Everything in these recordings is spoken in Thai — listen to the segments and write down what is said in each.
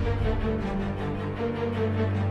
Thank you.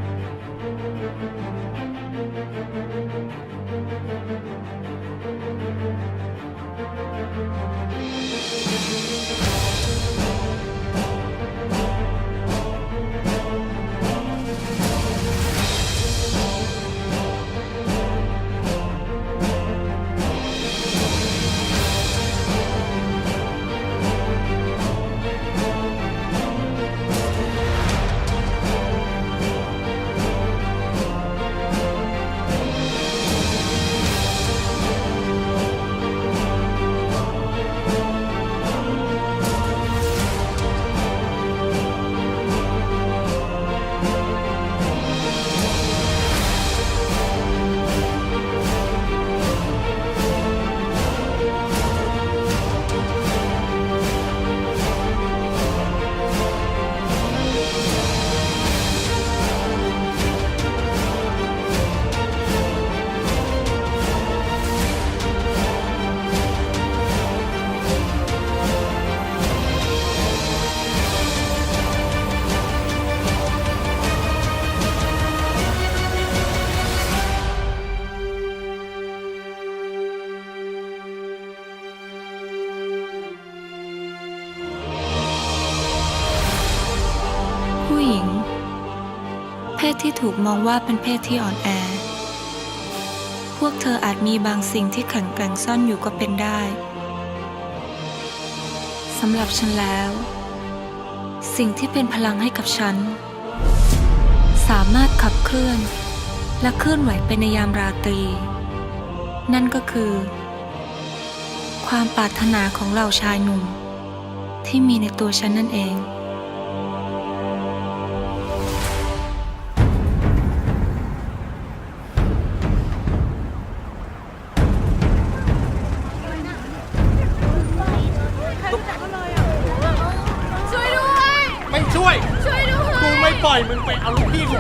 ที่ถูกมองว่าเป็นเพศที่อ่อนแอ พวกเธออาจมีบางสิ่งที่แข็งแกร่งซ่อนอยู่ก็เป็นได้ สำหรับฉันแล้ว สิ่งที่เป็นพลังให้กับฉัน สามารถขับเคลื่อน และเคลื่อนไหวไปในยามราตรี นั่นก็คือ ความปรารถนาของเหล่าชายหนุ่ม ที่มีในตัวฉันนั่นเอง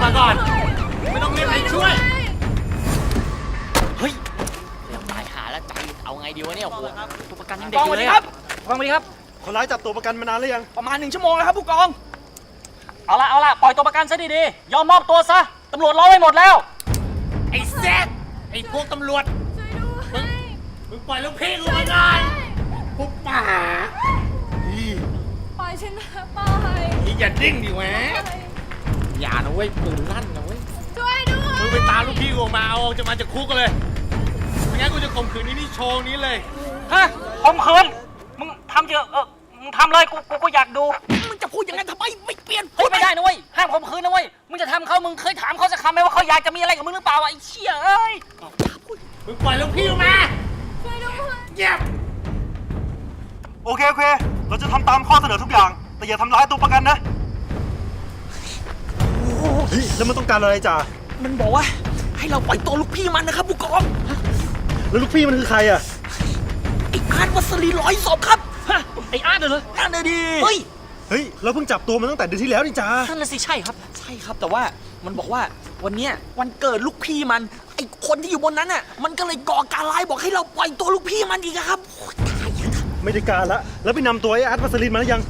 มาก่อน ไม่ต้องเรียกให้ช่วย เฮ้ยเดี๋ยวตายหาแล้วใจเอาไงดีวะเนี่ยโอ้โหตัวประกันยังเด็กกองอสวัยู่สเลดียครับกองสวัสดีครับ คนร้ายจับตัวประกันมานานหรือยัง ประมาณหนึ่งชั่วโมงแล้วครับผู้กอง เอาละเอาละปล่อยตัวประกันซะดีๆ ยอมมอบตัวซะ ตำรวจรอไว้หมดแล้ว ไอ้แซดไอ้พวกตำรวจ ช่วยด้วยมึงปล่อยลูกพี่กูมาก่อนพวกป่าปล่อยฉันนะปล่อย อีอย่าดิ้งดิแหวะอย่านะเว้ยปืนลั่นนะเว้ยช่วยด้วยมึงไปตามลูกพี่กูออกมาเอาออกจะมาจากคุกกันเลยไม่งั้นกูจะข่มขืนนี่นี่โชว์นี้เลย ฮะผมเขินมึงทำเยอะเออมึงทำเลยกูกูก็อยากดูมึงจะพูดอย่างนั้นทำไมไม่เปลี่ยนเฮ้ยไม่ได้นะเว้ยห้ามข่มขืนนะเว้ยมึงจะทำเขามึงเคยถามเขาสักคำไหมว่าเขาอยากจะมีอะไรกับมึงหรือเปล่าวะไอ้เชี่ยเอ้ยมึงปล่อยลูกพี่กูมาช่วยด้วยเงียบโอเคโอเค เราจะทำตามข้อเสนอทุกอย่าง แต่อย่าทำร้ายตัวประกันนะ เฮ้ยแล้วมันต้องการอะไรจ่ามันบอกว่า ให้เราปล่อยตัวลูกพี่มันนะครับผู้กองแล้วลูกพี่มันคือใครอะไอ้อาร์ตวัสลีร้อยศพครับฮะไอ้อาร์ตเหรอนั่นเลยดีเฮ้ยเฮ้ยเราเพิ่งจับตัวมันตั้งแต่เดือนที่แล้วนี่จ่านั่นน่ะสิใช่ครับ ใช่ครับแต่ว่ามันบอกว่าวันเนี้ยวันเกิดลูกพี่มันไอ้คนที่อยู่บนนั้นน่ะมันก็เลยก่อการร้ายบอกให้เราปล่อยตัวลูกพี่มันอีกอะครับโอ้ยตายแล้วไม่ได้การละแล้วไปนำตัวไอ้อาร์ตวัสลินมาแล้วยัง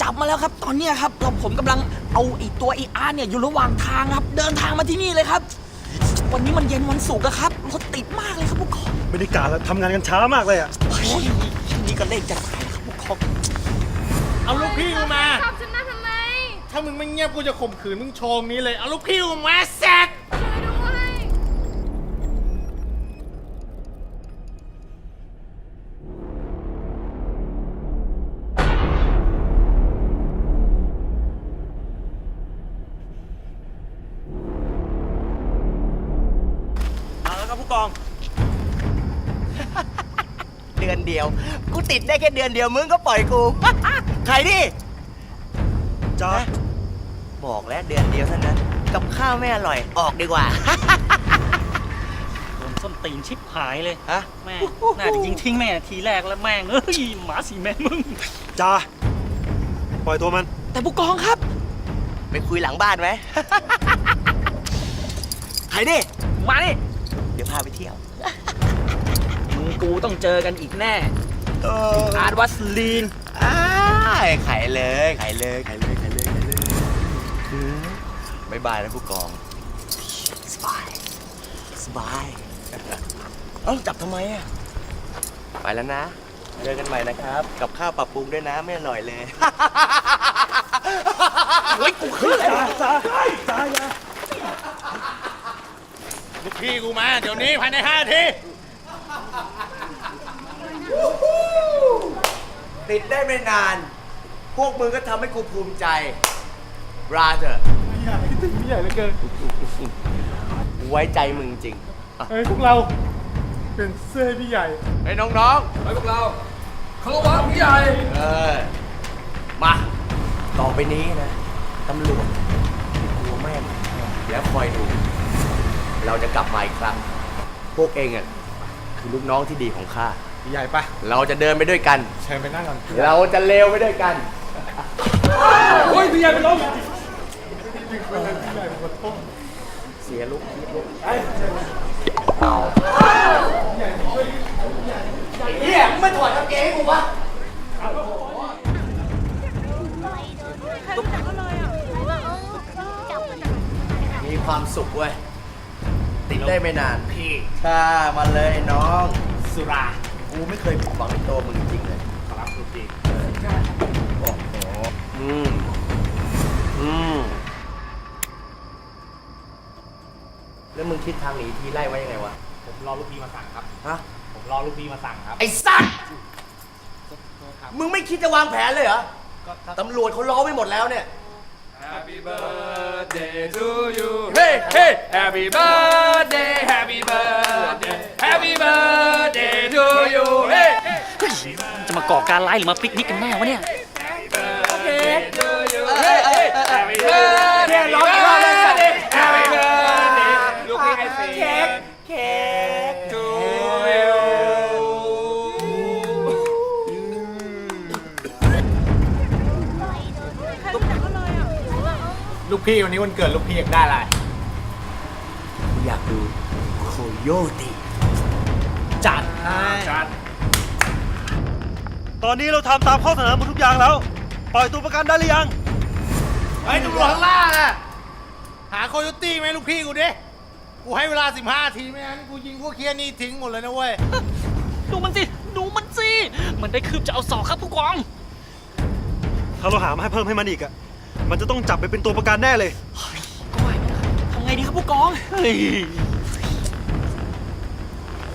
จับมาแล้วครับ ตอนเนี้ยครับเราผมกำลังเอาไอ้ตัวไอ้อาร์ตเนี่ยอยู่ระหว่างทางครับ เดินทางมาที่นี่เลยครับ วันนี้มันเย็นวันศุกร์อะครับรถติดมากเลยครับผู้กองไม่ได้การละทำงานกันช้ามากเลยอะเฮ้ยนี่ก็เล่นจะตายแล้วครับผู้กองเอาลูกพี่กูมาจับฉันมาทำไม ถ้ามึงไม่เงียบกูจะข่มขืนมึงโชว์นี้เลย เอาลูกพี่กูมาแซดช่ อนเดียว กูติดได้แค่เดือนเดียวมึงก็ปล่อยกู ใครดิจ้าบอกแล้วเดือนเดียวเท่านั้น กับข้าวไม่อร่อยออกดีกว่า โดนส้นตีนชิบหายเลยฮะ แม่งน่าจะยิงทิ้งแม่ทีแรกแล้วแม่งเอ้ยหมาสีแม่มึง จ้าปล่อยตัวมัน แต่ผู้กองครับ ไปคุยหลังบ้านไหม ใครดิมาดิเดี๋ยวพาไปเที่ยวมึง กูต้องเจอกันอีกแน่ เอออาร์ตวัสลีน อ้ายไขเลยไขเลยไขเลยไขเลยไขเลยบ๊ายบายนะผู้กอง สบาย สบาย เอ้าจับทำไมอะ ไปแล้วนะ เจอกันใหม่นะครับ กับข้าวปรับปรุงด้วยนะ ไม่อร่อยเลย เฮ้ยกูขึ้นเลยลูกพี่กูมา เดี๋ยวนี้ภายในห้านาที ติดได้ไม่นาน พวกมึงก็ทำให้กูภูมิใจ brother ใหญ่ถึงใหญ่เหลือเกินกูไว้ใจมึงจริงเฮ้ยพวกเรา เป็นเสื้อให้พี่ใหญ่ไอ้น้องๆไปพวกเราคารวะผู้ใหญ่เออมา ต่อไปนี้นะตำรวจกลัวแม่งเดี๋ยวคอยดู เราจะกลับมาอีกครั้ง พวกเองอะคือลูกน้องที่ดีของข้าพี่ ใหญ่ปะเราจะเดินไปด้วยกัน เชิญไปนั่งก่อนเราจะเลวไปด้วยกัน โอ้ยพี่ใหญ่ไปล้มเสียลุกคิดลุกเฮียมึงไม่ถอดกางเกงให้กูวะมีความสุขเว้ย ติดได้ไม่นานพี่ถ้ามาเลยน้อง สุรา กูไม่เคยผิดหวังในตัวมึงจริงๆเลยครับลูกพี่โอ้โหอืมอืมแล้วมึงคิดทางหนีทีไล่ไว้ยังไงวะ ผมรอลูกพี่มาสั่งครับ ฮะ ผมรอลูกพี่มาสั่งครับไอ้สัตว์มึงไม่คิดจะวางแผนเลยเหรอตำรวจเขาล้อไม่หมดแล้วเนี่ย Happy birthday to you เฮ้เฮ้ Happy birthday Happy birthday Happy birthday to you เฮ้จะมาก่อการร้ายหรือมาปิกนิกกันแน่วะเนี่ย Happy birthday ร้องอีกรอบเลย Happy กพี่วันนี้วันเกิดลูกพี่อยากได้อะไรกูอยากดูโคโยตีจัดให้จัด ตอนนี้เราทำตามข้อเสนอหมดทุกอย่างแล้ว ปล่อยตัวประกันได้หรือยัง ไอ้ตำรวจข้างล่างอะหาโคโยตี้ไหมลูกพี่กูดิ กูให้เวลา 15 ทีไม่งั้นกูยิงพวกเคียนี่ทิ้งหมดเลยนะเว้ย ดูมันสิ ดูมันสิ มันได้คืบจะเอาศอกครับผู้กอง ถ้าเราหามาให้เพิ่มให้มันอีกอะ มันจะต้องจับไปเป็นตัวประกันแน่เลยทำไงดีครับผู้กอง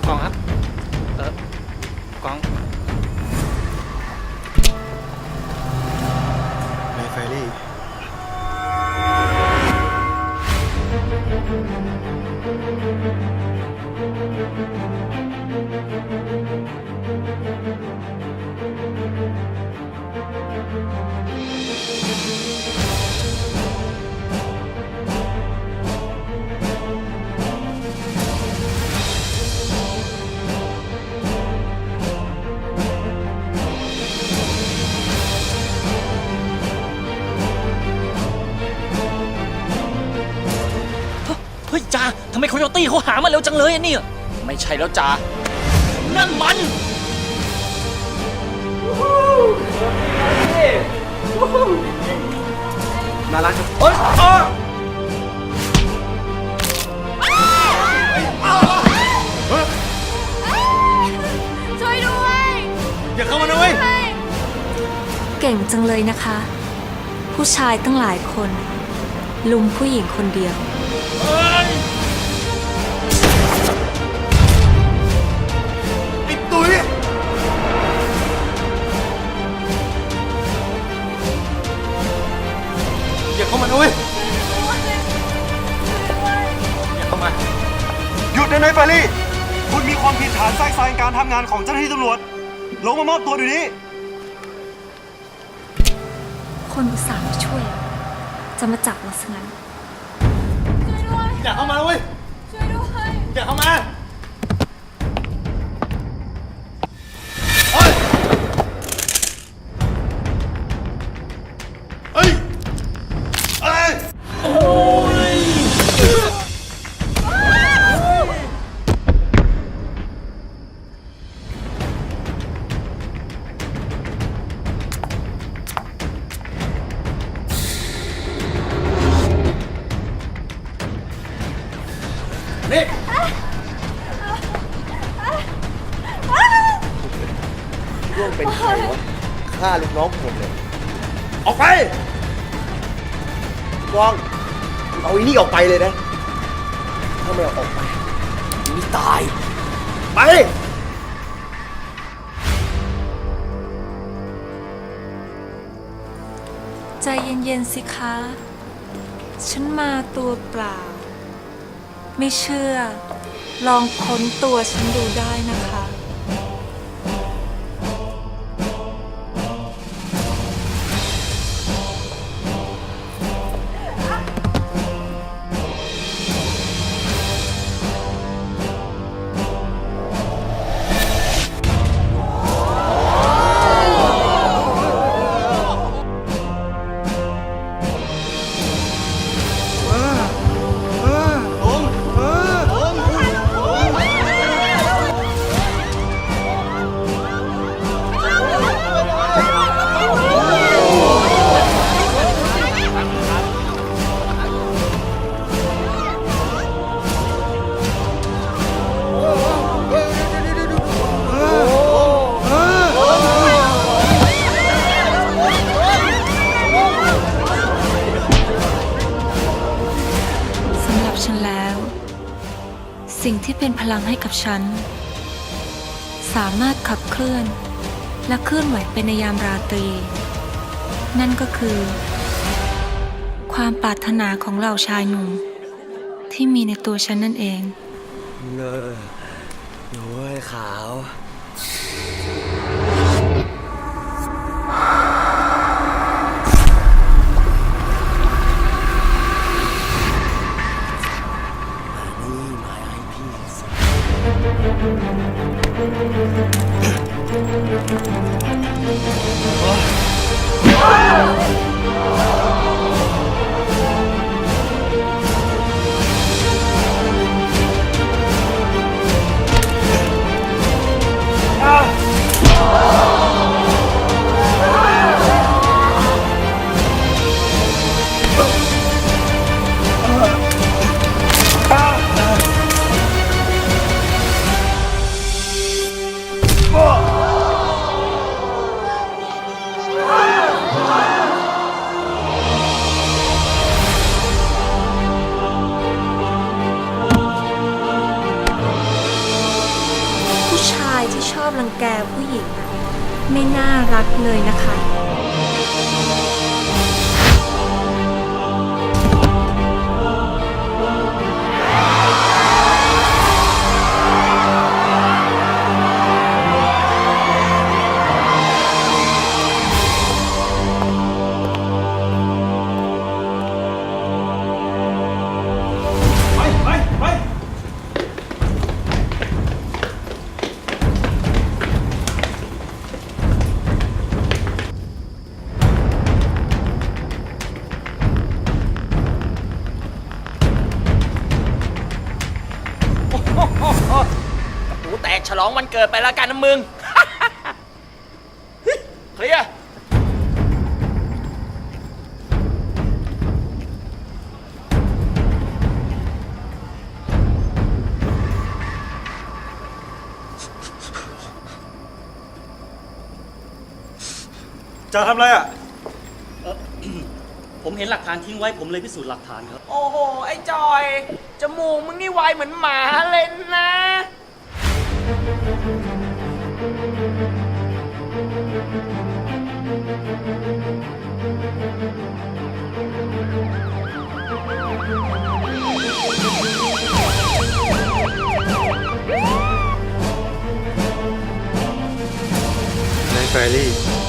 กองครับ เออกอง ทำไมโคโยตี้เขาหามาเร็วจังเลยอะเนี่ย ไม่ใช่แล้วจ่านั่นมันน่ารักจังช่วยด้วยอย่าเข้ามานะเว้ยช่วยเก่งจังเลยนะคะ ผู้ชายตั้งหลายคน ลุมผู้หญิงคนเดียวไอ้ตุ้ยอย่าเข้ามานะเว้ยอย่าเข้ามา หยุดได้ไหมแฟรี่ คุณมีความผิดฐานแทรกแซงการทำงานของเจ้าหน้าที่ตำรวจ ลงมามอบตัวเดี๋ยวนี้ คนอุตส่าห์มาช่วย จะมาจับเราซะงั้นช่วยด้วยอย่าเข้ามานะเว้ย ช่วยด้วย อย่าเข้ามา ฆ่าลูกน้องผมเลย ออกไปกองเอาอีนี่ออกไปเลยนะ ถ้าไม่เอาออกไปมีตาย ไป ใจเย็นๆสิคะ ฉันมาตัวเปล่า ไม่เชื่อ ลองค้นตัวฉันดูได้นะคะ เป็นพลังให้กับฉัน สามารถขับเคลื่อน และเคลื่อนไหวไปในยามราตรี นั่นก็คือ ความปรารถนาของเหล่าชายหนุ่ม ที่มีในตัวฉันนั่นเอง เนอโอ้ยขาว Aa! แกผู้หญิงอะไม่น่ารักเลยนะคะ ดไปแล้วกันนะมึง เคลียร์จะทำอะไรอะ ผมเห็นหลักฐานทิ้งไว้ผมเลยพิสูจน์หลักฐานครับ โอ้โห ไอ้จอย จมูกมึงนี่ไวเหมือนหมาเลยนะ นายแฟรี่